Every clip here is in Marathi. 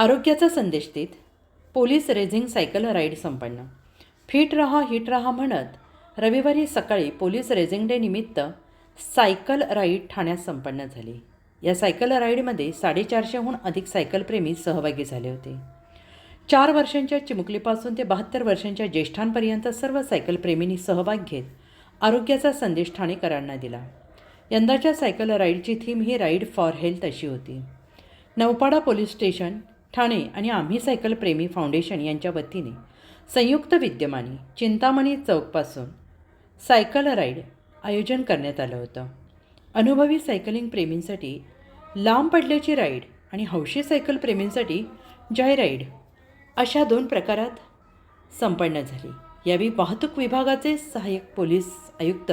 आरोग्याचा संदेश देत पोलीस रेझिंग सायकल राईड संपन्न. फिट रहा हिट रहा म्हणत रविवारी सकाळी पोलीस रेझिंग डे निमित्त सायकल राईड ठाण्यात संपन्न झाली. या सायकल राईडमध्ये साडेचारशेहून अधिक सायकलप्रेमी सहभागी झाले होते. चार वर्षांच्या चिमुकलीपासून ते बहात्तर वर्षांच्या ज्येष्ठांपर्यंत सर्व सायकलप्रेमींनी सहभाग घेत आरोग्याचा संदेश ठाणेकरांना दिला. यंदाच्या सायकल राईडची थीम ही राईड फॉर हेल्थ अशी होती. नौपाडा पोलीस स्टेशन ठाणे आणि आम्ही सायकल प्रेमी फाउंडेशन यांच्या वतीने संयुक्त विद्यमाने चिंतामणी चौकपासून सायकल राईड आयोजन करण्यात आलं होतं. अनुभवी सायकलिंग प्रेमींसाठी लांब पडल्याची राईड आणि हौशी सायकल प्रेमींसाठी जॉय राईड अशा दोन प्रकारात संपन्न झाली. यावेळी वाहतूक विभागाचे सहाय्यक पोलीस आयुक्त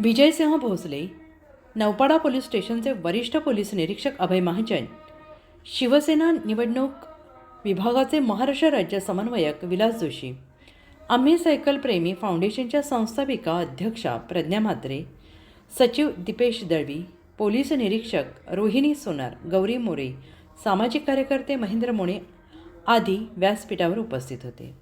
विजयसिंह भोसले नौपाडा पोलीस स्टेशनचे वरिष्ठ पोलीस निरीक्षक अभय महाजन शिवसेना निवडणूक विभागाचे महाराष्ट्र राज्य समन्वयक विलास जोशी आम्ही सायकलप्रेमी फाउंडेशनच्या संस्थापिका अध्यक्षा प्रज्ञा म्हात्रे सचिव दिपेश दळवी पोलीस निरीक्षक रोहिणी सोनार गौरी मोरे सामाजिक कार्यकर्ते महेंद्र मोणे आदी व्यासपीठावर उपस्थित होते.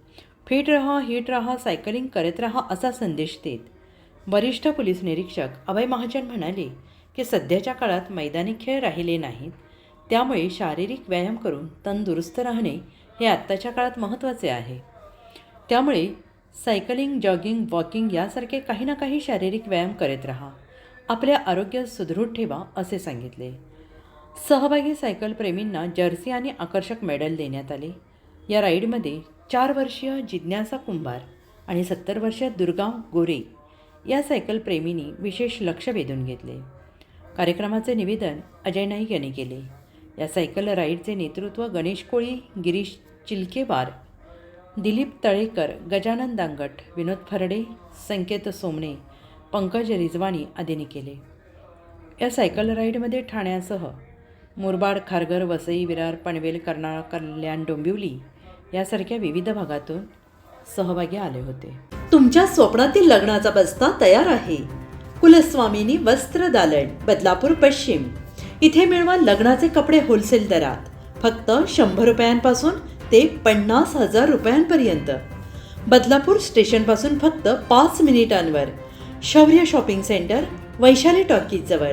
फिट रहा हिट रहा सायकलिंग करत रहा असा संदेश देत वरिष्ठ पोलीस निरीक्षक अभय महाजन म्हणाले की सध्याच्या काळात मैदानी खेळ राहिले नाहीत. त्यामुळे शारीरिक व्यायाम करून तंदुरुस्त राहणे हे आत्ताच्या काळात महत्त्वाचे आहे. त्यामुळे सायकलिंग जॉगिंग वॉकिंग यासारखे काही ना काही शारीरिक व्यायाम करत राहा. आपले आरोग्य सुदृढ ठेवा असे सांगितले. सहभागी सायकलप्रेमींना जर्सी आणि आकर्षक मेडल देण्यात आले. या राईडमध्ये चार वर्षीय जिज्ञासा कुंभार आणि सत्तर वर्षीय दुर्गा गोरे या सायकलप्रेमींनी विशेष लक्ष वेधून घेतले. कार्यक्रमाचे निवेदन अजय नाईक यांनी केले. या सायकल राईडचे नेतृत्व गणेश कोळी गिरीश चिलकेवार दिलीप तळेकर गजानन दांगट विनोद फरडे संकेत सोमणे पंकज रिजवाणी आदींनी केले. या सायकल राईडमध्ये ठाण्यासह मुरबाड खारघर वसई विरार पनवेल कर्नाळ कल्याण डोंबिवली यासारख्या विविध भागातून सहभागी आले होते. तुमच्या स्वप्नातील लग्नाचा बस्ता तयार आहे. कुलस्वामिनी वस्त्र दालन बदलापूर पश्चिम. इथे मिळवा लग्नाचे कपडे होलसेल दरात. फक्त शंभर रुपयांपासून ते पन्नास हजार रुपयांपर्यंत. बदलापूर स्टेशनपासून फक्त पाच मिनिटांवर. शौर्य शॉपिंग सेंटर वैशाली टॉकीजवळ